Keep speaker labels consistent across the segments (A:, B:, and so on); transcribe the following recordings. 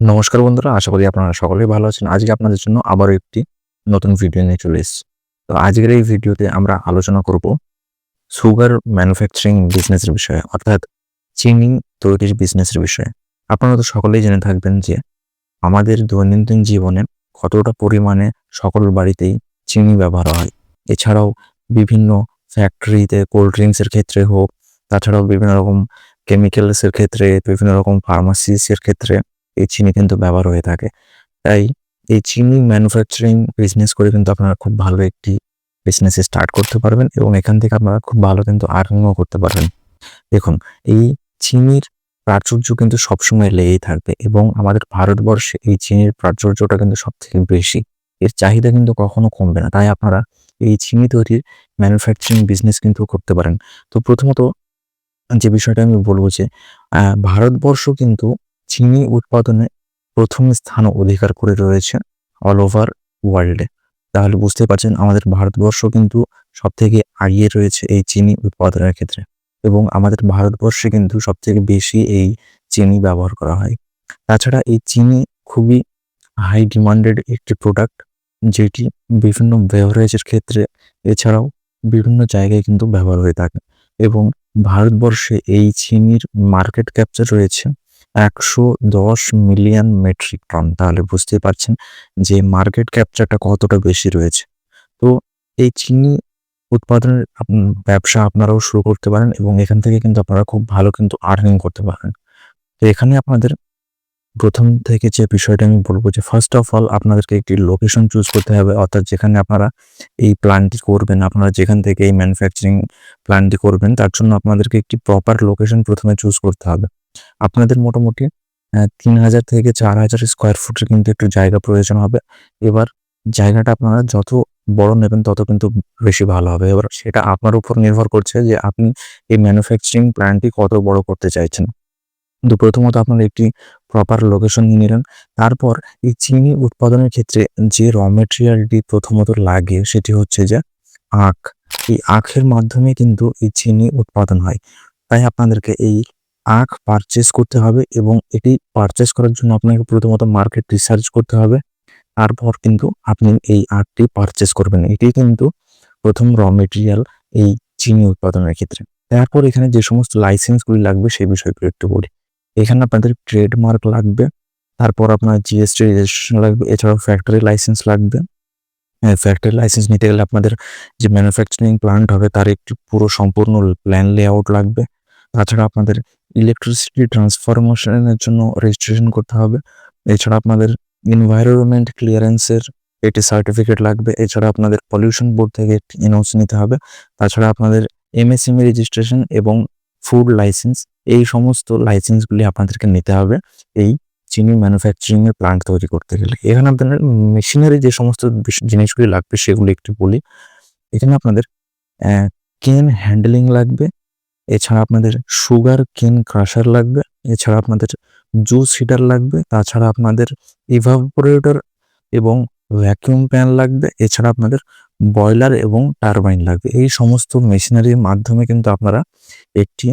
A: নমস্কার বন্ধুরা, আশা করি আপনারা সকলেই ভালো আছেন। আজকে আপনাদের জন্য আবারও একটি নতুন ভিডিও নিয়ে চলে এসেছি। তো আজকের এই ভিডিওতে আমরা আলোচনা করব সুগার ম্যানুফ্যাকচারিং বিজনেসের বিষয়ে, অর্থাৎ চিনি তৈরির বিজনেসের বিষয়ে। আপনারা তো সকলেই জেনে থাকবেন যে আমাদের দৈনন্দিন জীবনে কতটা পরিমাণে সকল বাড়িতেই চিনি ব্যবহার হয়। এছাড়াও বিভিন্ন ফ্যাক্টরিতে কোল্ড ড্রিঙ্কসের ক্ষেত্রে হোক, তাছাড়াও বিভিন্ন রকম কেমিক্যালসের ক্ষেত্রে, বিভিন্ন রকম ফার্মাসিসের ক্ষেত্রে এই চিনি কিন্তু ব্যবহার হয়ে থাকে। তাই এই চিনি ম্যানুফ্যাকচারিং বিজনেস করে কিন্তু আপনারা খুব ভালো একটি বিজনেস স্টার্ট করতে পারবেন এবং এখান থেকে আপনারা খুব ভালো কিন্তু আর্নিংও করতে পারবেন। দেখুন, এই চিনির প্রাচুর্য কিন্তু সবসময় লেগেই থাকবে এবং আমাদের ভারতবর্ষে এই চিনির প্রাচুর্যটা কিন্তু সব থেকে বেশি। এর চাহিদা কিন্তু কখনো কমবে না, তাই আপনারা এই চিনি তৈরির ম্যানুফ্যাকচারিং বিজনেস কিন্তু করতে পারেন। তো প্রথমত যে বিষয়টা আমি বলব যে ভারতবর্ষ কিন্তু চিনি উৎপাদনে প্রথম স্থান অধিকার করে রয়েছে অল ওভার ওয়ার্ল্ডে তাহলে বুঝতে পারছেন আমাদের ভারতবর্ষ কিন্তু সব থেকে আগিয়ে রয়েছে এই চিনি উৎপাদনের ক্ষেত্রে এবং আমাদের ভারতবর্ষে কিন্তু সব থেকে বেশি এই চিনি ব্যবহার করা হয়। তাছাড়া এই চিনি খুবই হাই ডিমান্ডেড একটি প্রোডাক্ট যেটি বিভিন্ন বেভারেজের ক্ষেত্রে এছাড়াও বিভিন্ন জায়গায় কিন্তু ব্যবহার হয়ে থাকে এবং ভারতবর্ষে এই চিনির মার্কেট ক্যাপচার রয়েছে একশো দশ মিলিয়ন মেট্রিক টন। তাহলে বুঝতে পারছেন যে মার্কেট ক্যাপচারটা কতটা বেশি রয়েছে। তো এই চিনি উৎপাদনের ব্যবসা আপনারাও শুরু করতে পারেন এবং এখান থেকে কিন্তু আপনারা খুব ভালো কিন্তু আর্নিং করতে পারেন। তো এখানে আপনাদের প্রথম থেকে যে বিষয়টা আমি বলব যে ফার্স্ট অফ অল আপনাদেরকে একটি লোকেশন চুজ করতে হবে। অর্থাৎ যেখানে আপনারা এই প্ল্যানটি করবেন, আপনারা যেখান থেকে এই ম্যানুফ্যাকচারিং প্ল্যানটি করবেন, তার জন্য আপনাদেরকে একটি প্রপার লোকেশন প্রথমে চুজ করতে হবে। আপনাদের মোটামুটি তিন হাজার থেকে চার হাজার স্কোয়ার ফুটের কিন্তু একটু জায়গা প্রয়োজন হবে। এবার জায়গাটা আপনারা যত বড় নেবেন তত কিন্তু বেশি ভালো হবে। এবার সেটা আপনার উপর নির্ভর করছে যে আপনি এই ম্যানুফ্যাকচারিং প্ল্যানটি কত বড় করতে চাইছেন। কিন্তু প্রথমত আপনারা একটি প্রপার লোকেশন নিয়ে নিলেন। তারপর এই চিনি উৎপাদনের ক্ষেত্রে যে র মেটেরিয়ালটি প্রথমত লাগে সেটি হচ্ছে যে আখ। এই আখের মাধ্যমে কিন্তু এই চিনি উৎপাদন হয়। তাই আপনাদেরকে এই আখ পারচেস করতে হবে এবং এটি পারচেস করার জন্য আপনাকে প্রথমত মার্কেট রিসার্চ করতে হবে। তারপর কিন্তু আপনি এই আখটি পারচেস করবেন। এটি কিন্তু প্রথম র মেটেরিয়াল এই চিনি উৎপাদনের ক্ষেত্রে। তারপর এখানে যে সমস্ত লাইসেন্সগুলি লাগবে সেই বিষয়গুলো একটু বলি। এখানে আপনাদের ট্রেডমার্ক লাগবে, তারপর আপনার জিএসটি রেজিস্ট্রেশন লাগবে, এছাড়াও ফ্যাক্টরি লাইসেন্স লাগবে। ফ্যাক্টরি লাইসেন্স নিতে গেলে আপনাদের যে ম্যানুফ্যাকচারিং প্ল্যান্ট হবে তার একটি পুরো সম্পূর্ণ প্ল্যান লেআউট লাগবে। তাছাড়া আপনাদের ইলেকট্রিসিটি ট্রান্সফরমেশনের জন্য রেজিস্ট্রেশন করতে হবে। এছাড়া আপনাদের এনভায়রনমেন্ট ক্লিয়ারেন্সের একটি সার্টিফিকেট লাগবে। এছাড়া আপনাদের পলিউশন বোর্ড থেকে একটি এনওসি নিতে হবে। তাছাড়া আপনাদের এমএসএমই রেজিস্ট্রেশন এবং ফুড লাইসেন্স এই সমস্ত লাইসেন্সগুলি আপনাদেরকে নিতে হবে এই চিনি ম্যানুফ্যাকচারিং এর প্ল্যান্ট তৈরি করতে গেলে। এখানে আপনাদের মেশিনারি যে সমস্ত জিনিসগুলি লাগবে সেগুলি একটু বলি। এখানে আপনাদের কেন হ্যান্ডলিং লাগবে। এছাড়া আপনাদের সুগার কেন ক্রাশার লাগবে, এছাড়া আপনাদের জুস হিটার লাগবে, তাছাড়া আপনাদের ইভাপোরেটর এবং ভ্যাকিউম প্যান লাগবে, এছাড়া আপনাদের বয়লার এবং টারবাইন লাগবে। এই সমস্ত মেশিনারির মাধ্যমে কিন্তু আপনারা একটি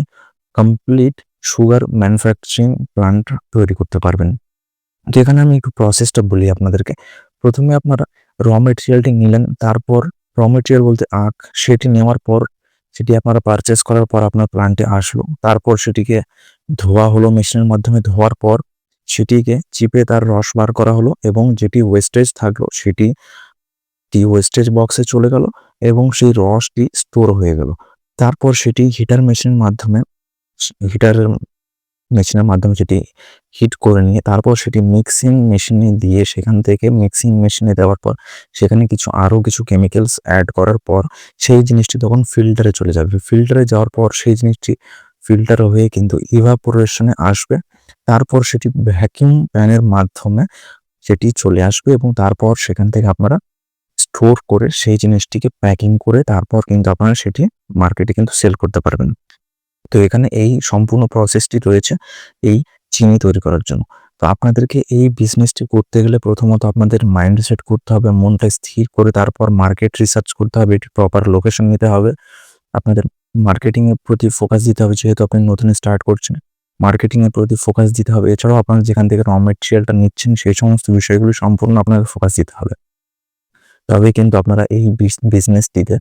A: কমপ্লিট সুগার ম্যানুফ্যাকচারিং প্ল্যান্ট তৈরি করতে পারবেন। তো এখানে আমি একটু প্রসেসটা বলি আপনাদেরকে। প্রথমে আপনারা র মেটেরিয়ালটি নিলেন, তারপর র মেটেরিয়াল বলতে আখ, সেটি নেওয়ার পর সেটি আপনারা পারচেস করার পর আপনার প্ল্যান্টে আসলো। তারপর সেটিকে ধোয়া হলো মেশিনের মাধ্যমে। ধোয়ার পর সেটিকে চিপে তার রস বার করা হলো এবং যেটি ওয়েস্টেজ থাকল সেটি টি ওয়েস্টেজ বক্সে চলে গেল এবং সেই রসটি স্টোর হয়ে গেল। তারপর সেটি হিটার মেশিনের মাধ্যমে হিটারের মেশিনের মাধ্যমে সেটি হিট করে নিয়ে তারপর সেটি মিক্সিং মেশিনে দিয়ে সেখান থেকে মিক্সিং মেশিনে দেওয়ার পর সেখানে কিছু আরও কিছু কেমিক্যালস অ্যাড করার পর সেই জিনিসটি তখন ফিল্টারে চলে যাবে। ফিল্টারে যাওয়ার পর সেই জিনিসটি ফিল্টার হয়ে কিন্তু ইভাপোরেশনে আসবে। তারপর সেটি ভ্যাকিউম প্যানের মাধ্যমে সেটি চলে আসবে এবং তারপর সেখান থেকে আপনারা স্টোর করে সেই জিনিসটিকে প্যাকিং করে তারপর কিন্তু আপনারা সেটি মার্কেটে কিন্তু সেল করতে পারবেন। তো এখানে এই সম্পূর্ণ প্রসেসটি রয়েছে এই চিনি তৈরি করার জন্য। তো আপনাদেরকে এই বিজনেসটি করতে গেলে প্রথমত আপনাদের মাইন্ড সেট করতে হবে, মনটা স্থির করে তারপর মার্কেট রিসার্চ করতে হবে, এটি প্রপার লোকেশন নিতে হবে। আপনাদের মার্কেটিংয়ের প্রতি ফোকাস দিতে হবে, যেহেতু আপনি নতুন স্টার্ট করছেন। মার্কেটিংয়ের প্রতি ফোকাস দিতে হবে। এছাড়াও আপনারা যেখান থেকে র মেটেরিয়ালটা নিচ্ছেন, সেই সমস্ত বিষয়গুলি সম্পূর্ণ আপনাদের ফোকাস দিতে হবে। তবে কিন্তু আপনারা এই বিজনেসটিতে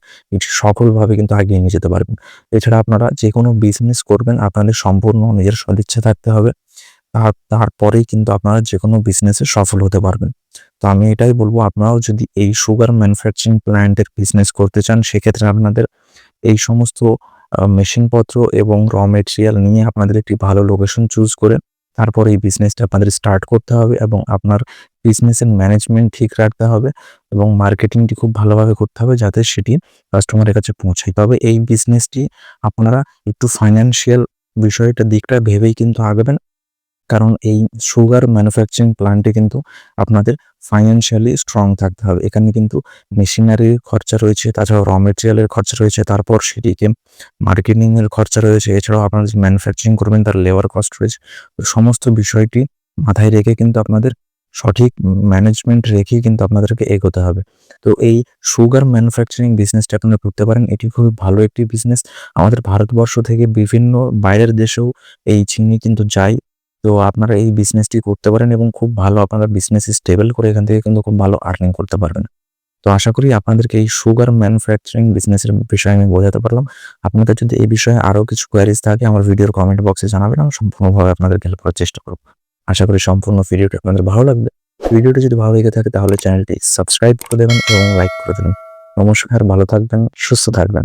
A: সফলভাবে কিন্তু আগিয়ে নিয়ে যেতে পারবেন। এছাড়া আপনারা যে কোনো বিজনেস করবেন, আপনাদের সম্পূর্ণ নিজের সদিচ্ছা থাকতে হবে। তার, তারপরেই কিন্তু আপনারা যে কোনো বিজনেসে সফল হতে পারবেন। তো আমি এটাই বলব, আপনারাও যদি এই সুগার ম্যানুফ্যাকচারিং প্ল্যান্টের বিজনেস করতে চান, সেক্ষেত্রে আপনাদের এই সমস্ত মেশিনপত্র এবং র মেটেরিয়াল নিয়ে আপনাদের একটি ভালো লোকেশন চুজ করে তারপর এই বিজনেসটা আপনাদের স্টার্ট করতে হবে এবং আপনার বিজনেসের ম্যানেজমেন্ট ঠিক রাখতে হবে এবং মার্কেটিংটি খুব ভালোভাবে করতে হবে যাতে সেটি কাস্টমারের কাছে পৌঁছায়। তবে এই বিজনেসটি আপনারা একটু ফাইন্যান্সিয়াল বিষয়টা দিকটা ভেবেই কিন্তু আগাবেন। কারণ এই সুগার ম্যানুফ্যাকচারিং প্ল্যান্টে কিন্তু আপনাদের ফাইন্যান্সিয়ালি স্ট্রং থাকতে হবে। এখানে কিন্তু মেশিনারির খরচা রয়েছে, তাছাড়াও র মেটেরিয়ালের খরচা রয়েছে, তারপর সেটিকে মার্কেটিংয়ের খরচা রয়েছে, এছাড়াও আপনারা যে ম্যানুফ্যাকচারিং করবেন তার লেবার কস্ট রয়েছে। সমস্ত বিষয়টি মাথায় রেখে কিন্তু আপনাদের সঠিক ম্যানেজমেন্ট রেখেই কিন্তু আপনাদেরকে এগোতে হবে। তো এই সুগার ম্যানুফ্যাকচারিং বিজনেসটা আপনারা করতে পারেন, এটি খুবই ভালো একটি বিজনেস আমাদের ভারতবর্ষ থেকে বিভিন্ন বাইরের দেশেও এই চিনি কিন্তু যায়। তো আপনারা এই বিজনেসটি করতে পারেন এবং খুব ভালো আপনারা বিজনেস স্টেবল করে এখান থেকে কিন্তু খুব ভালো আর্নিং করতে পারবেন। তো আশা করি আপনাদেরকে এই সুগার ম্যানুফ্যাকচারিং বিজনেসের বিষয়ে আমি বোঝাতে পারলাম। আপনাদের যদি এই বিষয়ে আরও কিছু কোয়ারিজ থাকে, আমার ভিডিওর কমেন্ট বক্সে জানাবেন। আমি সম্পূর্ণভাবে আপনাদেরকে হেল্প করার চেষ্টা করব। আশা করি সম্পূর্ণ ভিডিওটা আপনাদের ভালো লাগবে। ভিডিওটি যদি ভালো লেগে থাকে তাহলে চ্যানেলটি সাবস্ক্রাইব করে দেবেন এবং লাইক করে দেবেন। নমস্কার, ভালো থাকবেন, সুস্থ থাকবেন।